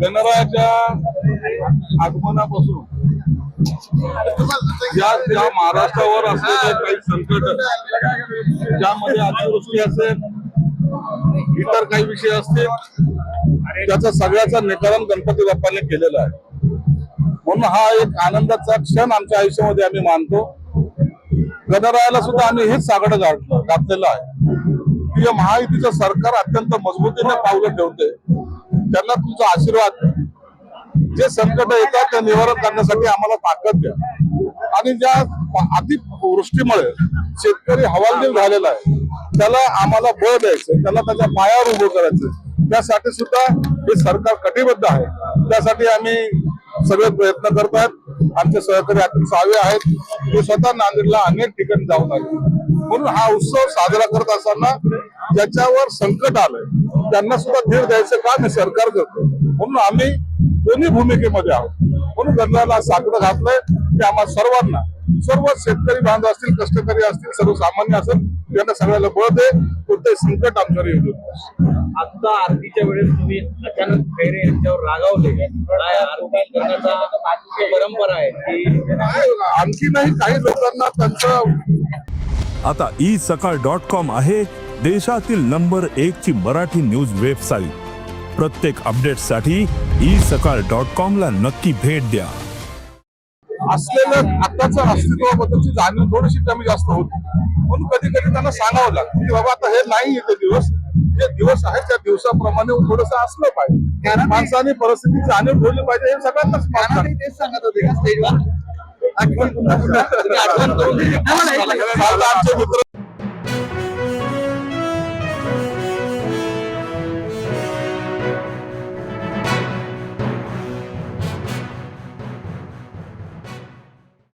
गणरायाच्या आगमनापासून या त्या महाराष्ट्रावर असलेले काही संकट ज्यामध्ये अतिवृष्टी असेल इतर काही विषय असतील त्याचा सगळ्याचा निकारण गणपती बाप्पाने केलेला आहे. म्हणून हा एक आनंदाचा क्षण आमच्या आयुष्यामध्ये आम्ही मानतो. गणरायाला सुद्धा आम्ही हेच सागड घातलेलं आहे. की या महायुतीचं सरकार अत्यंत मजबूतीने पावलं ठेवते त्यांना तुमचा आशीर्वाद जे संकट येतात ते निवारण करण्यासाठी आम्हाला ताकद द्या. आणि ज्या अतिवृष्टीमुळे शेतकरी हवालदिल झालेला आहे त्याला आम्हाला बळ द्यायचं त्याला त्याच्या पायावर उभं करायचं त्यासाठी सुद्धा हे सरकार कटिबद्ध आहे. त्यासाठी आम्ही सगळे प्रयत्न करत आहेत. आमचे सहकारी अतुल सावे आहेत. ते स्वतः नांदेडला अनेक ठिकाणी जाऊन आले. म्हणून हा उत्सव साजरा करत असताना ज्याच्यावर संकट आलंय त्यांना सुद्धा धीर द्यायचं काम हे सरकार करतो. म्हणून आम्ही दोन्ही भूमिकेमध्ये आहोत. म्हणून गणराला साकडं घातलंय की आम्हा सर्वांना सर्व शेतकरी बांधव असतील कष्टकरी असतील सर्वसामान्य असेल त्यांना सगळ्याला बळ दे. कोणतेही संकट आमच्यावर येऊ आता आरतीच्या वेळेस तुम्ही अचानक खैरे यांच्यावर रागावले. काय आरती करण्याचा आजची परंपरा आहे की आणखी नाही काही लोकांना त्यांचं आता ई सकाळ डॉट कॉम आहे देशातील नंबर एक ची मराठी न्यूज वेबसाईट. प्रत्येक अपडेटसाठी ई सकाळ डॉट कॉम ला नक्की भेट द्या. असलेलं आताच्या अस्तित्वाबद्दलची जाणीव थोडीशी कमी जास्त होती. म्हणून कधी कधी त्यांना सांगावं लागतं की बाबा आता हे नाही येते दिवस. जे दिवस आहेत त्या दिवसाप्रमाणे थोडस असलं पाहिजे. माणसाने परिस्थिती जाणीव ठेवली पाहिजे हे सगळ्यांनाच आहे. तेच सांगत होते का स्टेजवर आमचे मित्र